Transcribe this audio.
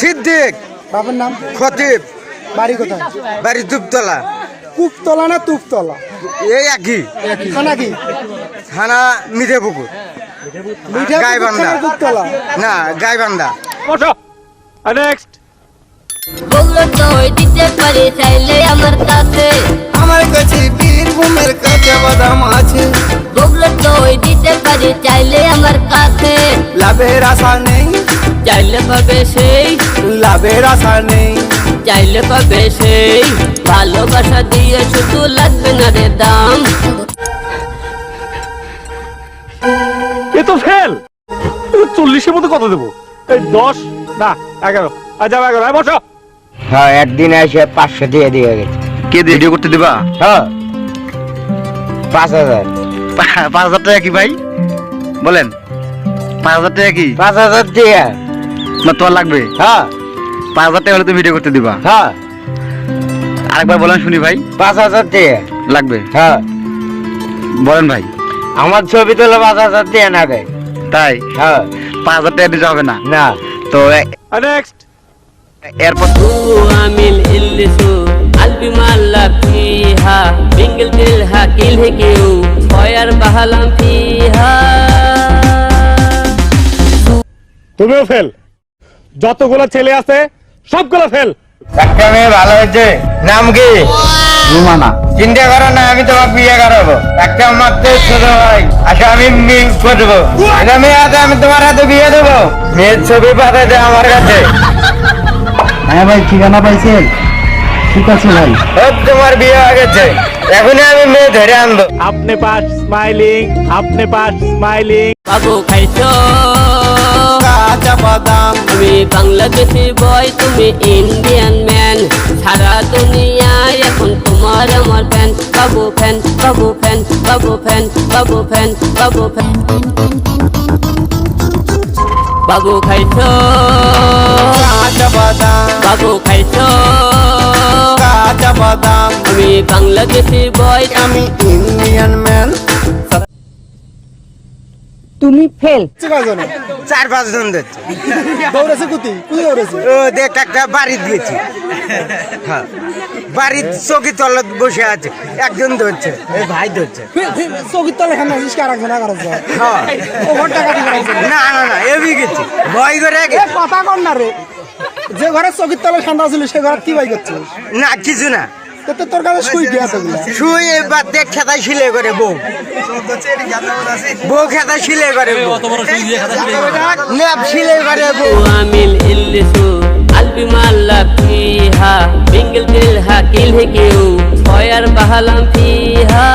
সিদ্দিক। বাবার নাম? খতিব। বাড়ি কোথায়? বাড়ি দুপতলা কুপতলা না তুপতলা? এই একই। খানা কি? থানা মিঠেপুকুর। মিঠাপুকুর গাইবান্ধা। থানা না গাইবান্ধা। নেক্সট বলল তো দিতে পারি চাইলে আমার কাছে। আমার কাছে বীরভূমের কাঁচা বাদাম আছে। বলল তো দিতে পারি চাইলে আমার কাছে। লাভের আশা নেই চাইলে পাবে সেই লাভের আশা নেই। চাইলে পাবে সেই ভালোবাসা দিয়ে শুধু লাগবে না রে দাম। এ তো ফেল। চল্লিশের মধ্যে কত দেবো? এই দশ না এগারো। আর যাব এগারো বসো। হ্যাঁ একদিন এসে পাঁচশো দিয়ে দিয়ে গেছে। কে ভিডিও করতে দিবা? হ্যাঁ। পাঁচ হাজার। পাঁচ হাজার টাকা কি ভাই? বলেন। পাঁচ হাজার টাকা কি? পাঁচ হাজার দিয়ে। না তোমার লাগবে? হ্যাঁ। পাঁচ হাজার টাকা হলে তুমি ভিডিও করতে দিবা। হ্যাঁ। আরেকবার বলেন শুনি ভাই। পাঁচ হাজার টাকা লাগবে? হ্যাঁ। বলেন ভাই। আমার ছবি তোলা পাঁচ হাজার টাকা না দেয়। তাই? হ্যাঁ। পাঁচ হাজার টাকা দিতে হবে না? না। তো নেক্সট এরপর আমিল ইল্লিসু আলবি মাল্লা ফিহা বিঙ্গল দিলহা কিলহে কিউ ফয়ার বাহালাম ফিহা। তুমিও ফেল যতগুলো ছেলে আছে সবগুলো ফেল একটা মেয়ে ভালো হয়েছে। নাম কি? রুমানা। চিন্তা করো না আমি তোমার বিয়ে করাবো। একটা মাত্র ছোট ভাই আচ্ছা আমি মিল করব মেয়ে আমি তোমার হাতে বিয়ে দেবো। মেয়ের ছবি আমার কাছে। হ্যাঁ ভাই ঠিকানা পাইছেন ঠিক আছে ভাই। তোমার বিয়ে হয়ে গেছে। এখনই আমি মেয়ে ধরে আনব। আপনি পাস স্মাইলিং আপনি পাস স্মাইলিং বাবু খাইছো? বাংলাদেশি বয় তুমি ইন্ডিয়ান ম্যান সারা দুনিয়ায় এখন তোমার আমার ফ্যান বাবু ফ্যান বাবু ফ্যান বাবু ফ্যান বাবু ফ্যান বাবু ফ্যান বাবু খাইছো। কাঁচা বাদাম। বাবু খাইছো। কাঁচা বাদাম। আমি বাংলাদেশি বয় আমি ইন্ডিয়ান ম্যান তুমি ফেল। চার পাঁচ জন দিচ্ছে। দৌড়েছে কুতি? কুতি দৌড়েছে? ও দেখ একটা বাড়ি দিয়েছি। হ্যাঁ। বাড়ির চৌকি তলত বসে আছে। একজন ধরছে এই ভাই ধরছে। চৌকির তলে খান আছিস কার একজন আগার হ্যাঁ। না না না এবি গেছি। ভয় করে গেছি। কথা কর না রে। যে ঘরে চৌকির তলে ঠান্ডা ছিল সে ঘরে কি ভাই করছিস? না কিছু না। তো তোর কাছে শুই দিয়া তো শুই এবার দেখ খেতা শিলে করে বউ। বউ খেতা শিলে করে ন্যাপ শিলে করে বউ। আমিল ইল্লিসু আলবি মাল্লা ফিহা বিঙ্গল দিল হাকিল হেকিউ ছয়ার বাহালাম ফিহা।